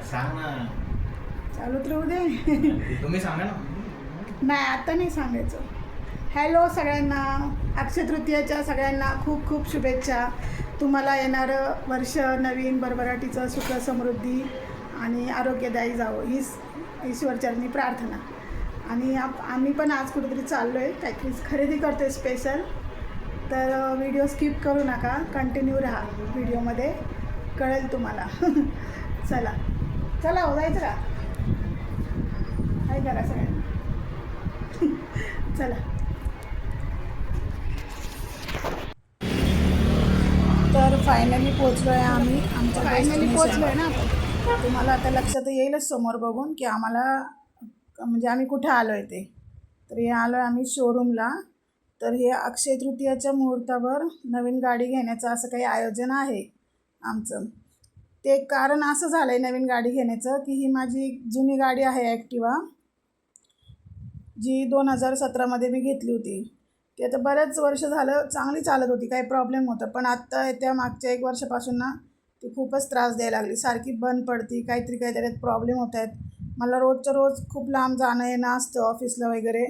सांग ना. चालूच राहू दे. तुम्ही सांगा ना. नाही आता नाही सांगायचं. हॅलो सगळ्यांना. अक्षय तृतीयाच्या सगळ्यांना खूप खूप शुभेच्छा. तुम्हाला येणारं वर्ष नवीन भरभराटीचं सुख समृद्धी आणि आरोग्यदायी जावं. हीच ईश्वरचरणी प्रार्थना. आणि आप आम्ही पण आज कुठेतरी चाललो आहे काहीतरी खरेदी करतो आहे स्पेशल तर व्हिडिओ स्किप करू नका. कंटिन्यू राहा. व्हिडिओमध्ये कळेल तुम्हाला. चला. चला हो जायचं का? काय करा सगळ्यांना चला. तर फायनली पोचलो आहे आम्ही. आमच्या फायनली पोचलो आहे ना आपण. तुम्हाला आता लक्षात येईलच समोर बघून की आम्हाला म्हणजे आम्ही कुठे आलो आहे ते. तर हे आलो आहे आम्ही शोरूमला तर हे अक्षय तृतीयाच्या मुहूर्तावर नवीन गाडी घेण्याचं असं काही आयोजन आहे आमचं. ते कारण असं झालं आहे नवीन गाडी घेण्याचं की ही माझी जुनी गाडी आहे ॲक्टिवा जी दोन हजार सतरामध्ये मी घेतली होती. ती आता बऱ्याच वर्ष झालं चांगली चालत होती काही प्रॉब्लेम होता पण आत्ता त्या मागच्या एक वर्षापासून ना ती खूपच त्रास द्यायला लागली. सारखी बंद पडती काहीतरी काहीतरी प्रॉब्लेम होत आहेत. मला रोजच्या रोज खूप लांब जाणं येणं असतं ऑफिसला वगैरे.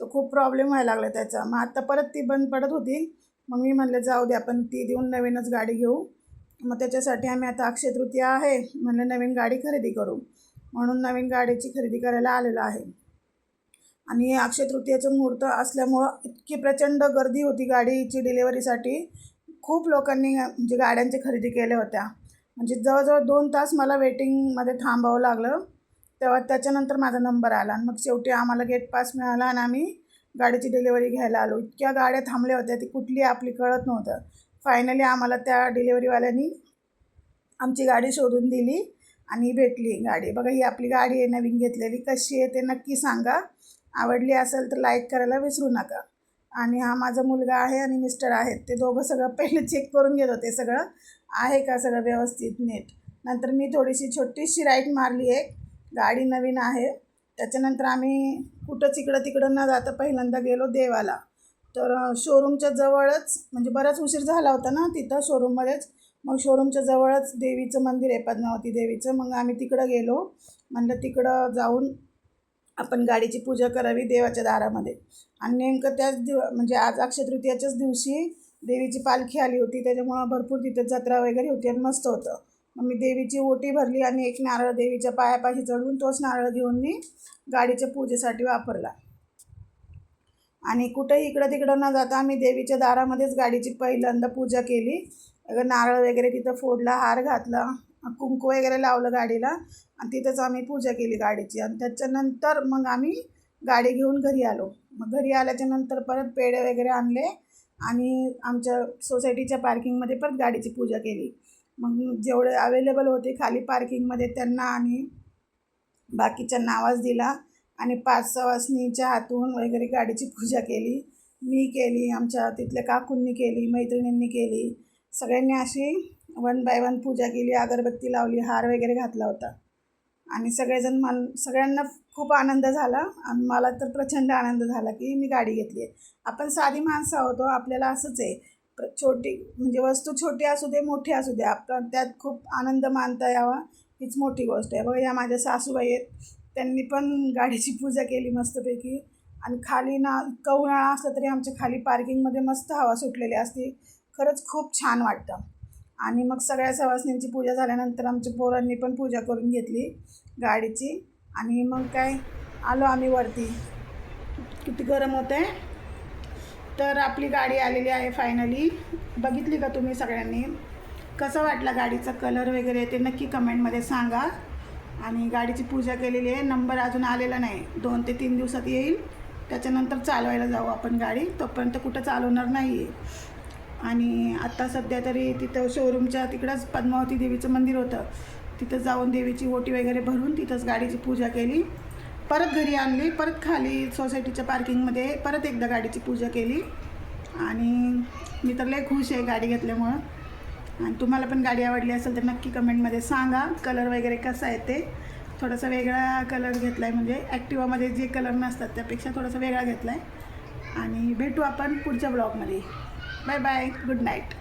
तर खूप प्रॉब्लेम व्हायला लागला त्याचा. मग आत्ता परत ती बंद पडत होती. मग मी म्हणलं जाऊ दे आपण ती देऊन नवीनच गाडी घेऊ. मग त्याच्यासाठी आम्ही आता अक्षय तृतीया आहे म्हणलं नवीन गाडी खरेदी करू. म्हणून नवीन गाडीची खरेदी करायला आलेलो आहे. आणि अक्षय तृतीयाचं मुहूर्त असल्यामुळं इतकी प्रचंड गर्दी होती गाडीची डिलेवरीसाठी खूप लोकांनी म्हणजे गाड्यांची खरेदी केल्या होत्या. म्हणजे जवळजवळ दोन तास मला वेटिंगमध्ये थांबावं लागलं. तेव्हा त्याच्यानंतर माझा नंबर आला. आणि मग शेवटी आम्हाला गेट पास मिळाला आणि आम्ही गाडीची डिलेवरी घ्यायला आलो. इतक्या गाड्या थांबल्या होत्या ती कुठली आपली कळत नव्हतं. फायनली आम्हाला त्या डिलेवरीवाल्यांनी आमची गाडी शोधून दिली आणि भेटली गाडी. बघा ही आपली गाडी आहे नवीन घेतलेली. कशी आहे ते नक्की सांगा. आवडली असेल तर लाईक करायला विसरू नका. आणि हा माझा मुलगा आहे आणि मिस्टर आहेत. ते दोघं सगळं पहिले चेक करून घेत होते सगळं. आहे का सगळं व्यवस्थित नीट? नंतर मी थोडीशी छोटीशी राईट मारली एक. गाडी नवीन आहे. त्याच्यानंतर आम्ही कुठंच इकडं तिकडं न जाता पहिल्यांदा गेलो देवाला. तर शोरूमच्या जवळच म्हणजे बराच उशीर झाला होता ना तिथं शोरूममध्येच मग शोरूमच्या जवळच देवीचं मंदिर आहे पद्मावती देवीचं. मग आम्ही तिकडं गेलो. म्हणलं तिकडं जाऊन आपण गाडीची पूजा करावी देवाच्या दारामध्ये. आणि नेमकं त्याच दिव म्हणजे आज अक्षय तृतीयाच्याच दिवशी देवीची पालखी आली होती. त्याच्यामुळं भरपूर तिथं जत्रा वगैरे होती आणि मस्त होतं. मग मी देवीची ओटी भरली आणि एक नारळ देवीच्या पायापाशी चढून तोच नारळ घेऊन मी गाडीच्या पूजेसाठी वापरला. आणि कुठंही इकडं तिकडं न जाता आम्ही देवीच्या दारामध्येच गाडीची पहिल्यांदा पूजा केली. नारळ वगैरे तिथं फोडला हार घातला कुंकू वगैरे लावलं गाडीला आणि तिथंच आम्ही पूजा केली गाडीची. आणि त्याच्यानंतर मग आम्ही गाडी घेऊन घरी आलो. मग घरी आल्याच्यानंतर परत पेढे वगैरे आणले आणि आमच्या सोसायटीच्या पार्किंगमध्ये परत गाडीची पूजा केली. मग जेवढे अवेलेबल होते खाली पार्किंगमध्ये त्यांना आणि बाकीच्यांना आवाज दिला. आणि पाच सवासनीच्या हातून वगैरे गाडीची पूजा केली. मी केली आमच्या तिथल्या काकूंनी केली मैत्रिणींनी केली. सगळ्यांनी अशी वन बाय वन पूजा केली अगरबत्ती लावली हार वगैरे घातला होता. आणि सगळेजण मन सगळ्यांना खूप आनंद झाला. आणि मला तर प्रचंड आनंद झाला की मी गाडी घेतली आहे. आपण साधी माणसं आहोत हो, आपल्याला असंच आहे. प्र- छोटी म्हणजे वस्तू छोटी असू दे मोठी असू दे आपण त्यात खूप आनंद मानता यावा. हीच मोठी गोष्ट आहे. बघा या माझ्या सासूबाई आहेत. त्यांनी पण गाडीची पूजा केली मस्तपैकी. आणि खाली ना इतका उन्हाळा असला तरी आमच्या खाली पार्किंगमध्ये मस्त हवा सुटलेली असते. खरंच खूप छान वाटतं. आणि मग सगळ्या सवासनींची पूजा झाल्यानंतर आमच्या पोरांनी पण पूजा करून घेतली गाडीची. आणि मग काय आलो आम्ही वरती. किती गरम होतं आहे तर आपली गाडी आलेली आहे फायनली बघितली का तुम्ही सगळ्यांनी? कसं वाटला गाडीचा कलर वगैरे ते नक्की कमेंटमध्ये सांगा. आणि गाडीची पूजा केलेली आहे. नंबर अजून आलेला नाही. दोन ते तीन दिवसात येईल. त्याच्यानंतर चालवायला जाऊ आपण गाडी. तोपर्यंत कुठं चालवणार नाही आहे आणि आत्ता सध्या तरी तिथं शोरूमच्या तिकडंच पद्मावती देवीचं मंदिर होतं. तिथं जाऊन देवीची ओटी वगैरे भरून तिथंच गाडीची पूजा केली. परत घरी आणली. परत खाली सोसायटीच्या पार्किंगमध्ये परत एकदा गाडीची पूजा केली. आणि मी तर लय खुश आहे गाडी घेतल्यामुळं. आणि तुम्हाला पण गाडी आवडली असेल तर नक्की कमेंटमध्ये सांगा. कलर वगैरे कसा आहे ते? थोडासा वेगळा कलर घेतला आहे म्हणजे ॲक्टिवामध्ये जे कलर नसतात त्यापेक्षा थोडासा वेगळा घेतला आहे आणि भेटू आपण पुढच्या ब्लॉगमध्ये बाय बाय गुड नाईट